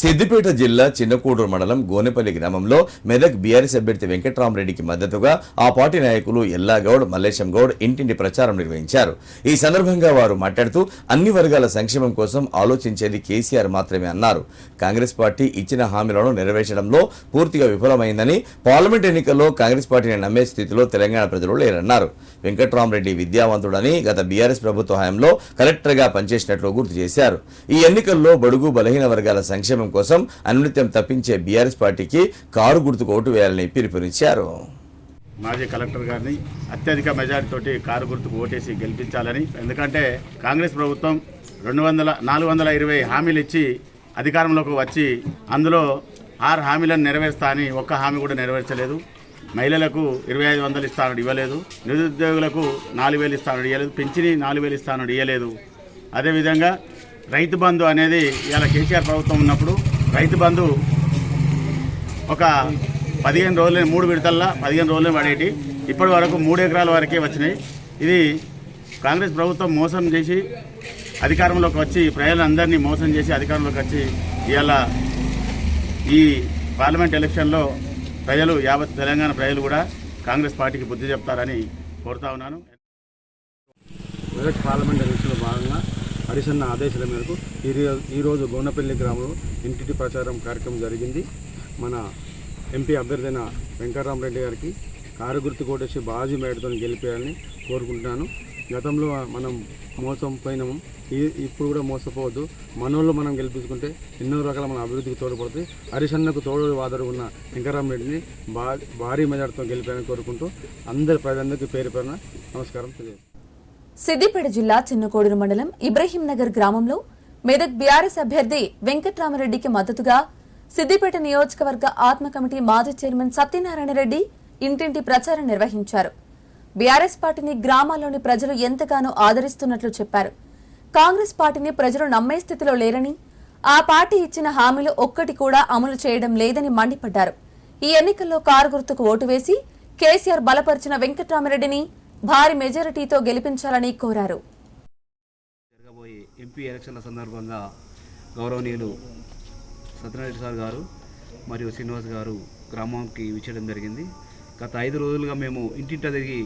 సిద్దిపేట జిల్లా చిన్నకూడూరు మండలం గోనెపల్లి గ్రామంలో మెదక్ బీఆర్ఎస్ అభ్యర్థి వెంకట్రామరెడ్డికి మద్దతుగా ఆ పార్టీ నాయకులు ఎల్లాగౌడ్ మల్లేశం గౌడ్ ఇంటింటి ప్రచారం నిర్వహించారు. ఈ సందర్భంగా వారు మాట్లాడుతూ అన్ని వర్గాల సంక్షేమం కోసం ఆలోచించేది కేసీఆర్ మాత్రమే అన్నారు. కాంగ్రెస్ పార్టీ ఇచ్చిన హామీలను నెరవేర్చడంలో పూర్తిగా విఫలమైందని పార్లమెంట్ ఎన్నికల్లో కాంగ్రెస్ పార్టీని నమ్మే స్థితిలో తెలంగాణ ప్రజలు లేరన్నారు. వెంకట్రామరెడ్డి విద్యావంతుడని గత బీఆర్ఎస్ ప్రభుత్వ హయాంలో కలెక్టర్గా పనిచేసినట్లు గుర్తు చేశారు. ఈ ఎన్నికల్లో బడుగు బలహీన వర్గాల సంక్షేమం కోసం అనునిత్యం తప్పించే బీఆర్ఎస్ పార్టీకి కారు గుర్తుకు ఓటు వేయాలని పిలుపునిచ్చారు. మాజీ కలెక్టర్ గారిని అత్యధిక మెజారిటీ కారు గుర్తుకు ఓటేసి గెలిపించాలని ఎందుకంటే కాంగ్రెస్ ప్రభుత్వం రెండు వందల నాలుగు వందల ఇరవై హామీలు ఇచ్చి అధికారంలోకి వచ్చి అందులో ఆరు హామీలను నెరవేరుస్తా అని ఒక్క హామీ కూడా నెరవేర్చలేదు. మహిళలకు ఇరవై ఐదు వందలు ఇస్తానడు ఇవ్వలేదు. నిరుద్యోగులకు నాలుగు వేలు ఇస్తానడు ఇవ్వలేదు పెంచిని నాలుగు వేలు ఇస్తానడు ఇవ్వలేదు అదేవిధంగా రైతు బంధు అనేది ఇలా కేసీఆర్ ప్రభుత్వం ఉన్నప్పుడు రైతు బంధు ఒక పదిహేను రోజులు మూడు విడతల్లో పదిహేను రోజులు పడేటి ఇప్పటి వరకు మూడు ఎకరాల వరకే వచ్చినాయి. ఇది కాంగ్రెస్ ప్రభుత్వం మోసం చేసి అధికారంలోకి వచ్చి ప్రజలందరినీ మోసం చేసి అధికారంలోకి వచ్చి ఇవాళ ఈ పార్లమెంట్ ఎలక్షన్లో ప్రజలు యావత్ తెలంగాణ ప్రజలు కూడా కాంగ్రెస్ పార్టీకి బుద్ధి చెప్తారని కోరుతా ఉన్నాను. పార్లమెంట్ ఎలక్షన్లో భాగంగా హరిశన్న ఆదేశాల మేరకు ఈ ఈరోజు గోనపల్లి గ్రామంలో ఇంటింటి ప్రచారం కార్యక్రమం జరిగింది. మన ఎంపీ అభ్యర్థైన వెంకటరామరెడ్డి గారికి కారు గుర్తు కొట్టేసి బాజీ మేడతో గెలిపేయాలని కోరుకుంటున్నాను. గతంలో మనం మోసం పోయినాము. ఇప్పుడు కూడా మోసపోవద్దు. మనోళ్ళు మనం గెలిపించుకుంటే ఎన్నో రకాల మన అభివృద్ధికి తోడ్పడుతుంది హరిశన్నకు తోడు వాదరు ఉన్న వెంకటరామరెడ్డిని బా భారీ మెజార్టీతో గెలిపాలని కోరుకుంటూ అందరి ప్రజలందరికీ పేరు పేరున నమస్కారం తెలియదు సిద్దిపేట జిల్లా చిన్నకోడూరు మండలం ఇబ్రహీంనగర్ గ్రామంలో మెదక్ బీఆర్ఎస్ అభ్యర్థి వెంకట్రామరెడ్డికి మద్దతుగా సిద్దిపేట నియోజకవర్గ ఆత్మ కమిటీ మాజీ చైర్మన్ సత్యనారాయణ రెడ్డి ఇంటింటి ప్రచారం నిర్వహించారు. బీఆర్ఎస్ పార్టీని గ్రామాల్లోని ప్రజలు ఎంతగానో ఆదరిస్తున్నట్లు చెప్పారు. కాంగ్రెస్ పార్టీని ప్రజలు నమ్మే స్థితిలో లేరని ఆ పార్టీ ఇచ్చిన హామీలు ఒక్కటి కూడా అమలు చేయడం లేదని మండిపడ్డారు. ఈ ఎన్నికల్లో కారు గుర్తుకు ఓటు వేసి కేసీఆర్ బలపరిచిన వెంకట్రామరెడ్డిని భారీ మెజారిటీతో గెలిపించాలని కోరారు. జరగబోయే ఎంపీ ఎలక్షన్ల సందర్భంగా గౌరవనీయులు సత్యనారాయణ సార్ గారు మరియు శ్రీనివాస్ గారు గ్రామంకి విచ్చడం జరిగింది. గత ఐదు రోజులుగా మేము ఇంటింట తిరిగి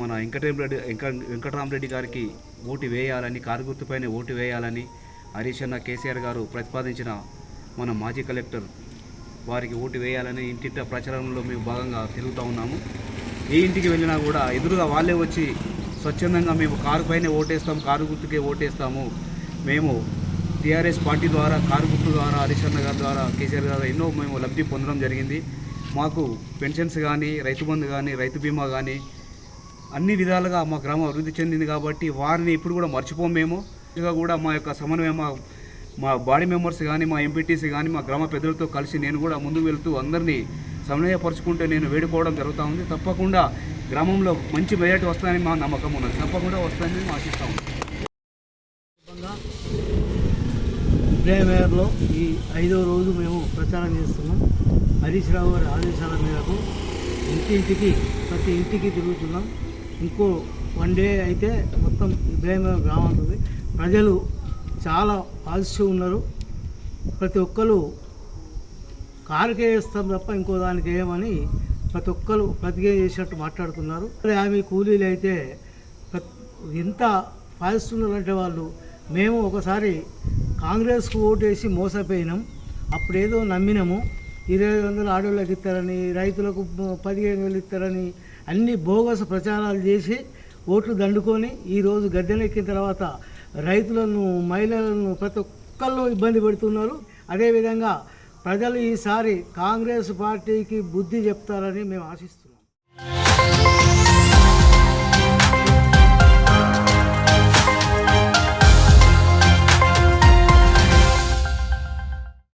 మన వెంకటరెడ్డి వెంక వెంకటరామరెడ్డి గారికి ఓటు వేయాలని కారు గుర్తుపైన ఓటు వేయాలని హరీష్ అన్న కేసీఆర్ గారు ప్రతిపాదించిన మన మాజీ కలెక్టర్ వారికి ఓటు వేయాలని ఇంటింట ప్రచారంలో మేము భాగంగా తిరుగుతూ ఉన్నాము. ఏ ఇంటికి వెళ్ళినా కూడా ఎదురుగా వాళ్ళే వచ్చి స్వచ్ఛందంగా మేము కారు పైన ఓటేస్తాం కారు గుర్తుకే ఓటేస్తాము. మేము టీఆర్ఎస్ పార్టీ ద్వారా కారు గుర్తు ద్వారా హరిశన్న గారి ద్వారా కేసీఆర్ గారు ఎన్నో మేము లబ్ధి పొందడం జరిగింది. మాకు పెన్షన్స్ కానీ రైతు బంధు కానీ రైతు బీమా కానీ అన్ని విధాలుగా మా గ్రామం అభివృద్ధి చెందింది కాబట్టి వారిని ఇప్పుడు కూడా మర్చిపోం మేము. ఇంకా కూడా మా యొక్క సమన్వయం మా మా బాడీ మెంబర్స్ కానీ మా ఎంపీటీసీ కానీ మా గ్రామ పెద్దలతో కలిసి నేను కూడా ముందుకు వెళ్తూ అందరినీ సమన్వయపరుచుకుంటే నేను వేడుకోవడం జరుగుతూ ఉంది తప్పకుండా గ్రామంలో మంచి మెజార్టీ వస్తుందని మా నమ్మకం ఉన్నది. తప్పకుండా వస్తుందని మేము ఆశిస్తాము ఇబ్రాహింనగర్లో ఈ ఐదో రోజు మేము ప్రచారం చేస్తున్నాం. హరీష్ రావు గారి ఆదేశాల మేరకు ఇంటింటికి ప్రతి ఇంటికి తిరుగుతున్నాం. ఇంకో వన్ డే అయితే మొత్తం ఇబ్రాహింనగర్ గ్రామం ఉంటుంది. ప్రజలు చాలా పాజిటివ్ ఉన్నారు. ప్రతి ఒక్కరు కారుకే ఇస్తాం తప్ప ఇంకో దానికి ఏమని ప్రతి ఒక్కరు ప్రతిగా చేసినట్టు మాట్లాడుతున్నారు. ఆమె కూలీలు అయితే ఇంత ఎంత పాజిస్తున్నారంటే వాళ్ళు మేము ఒకసారి కాంగ్రెస్కు ఓటేసి మోసపోయినాం. అప్పుడేదో నమ్మినాము. ఇరవై వందలు ఆడోళ్ళకి ఇస్తారని రైతులకు పదిహేను వేలు ఇస్తారని అన్ని బోగస్ ప్రచారాలు చేసి ఓట్లు దండుకొని ఈరోజు గద్దెనెక్కిన తర్వాత రైతులను మహిళలను ప్రతి ఒక్కళ్ళు ఇబ్బంది పెడుతున్నారు. అదేవిధంగా ప్రజలు ఈసారి కాంగ్రెస్ పార్టీకి బుద్ధి చెప్తారని మేము ఆశిస్తున్నాం.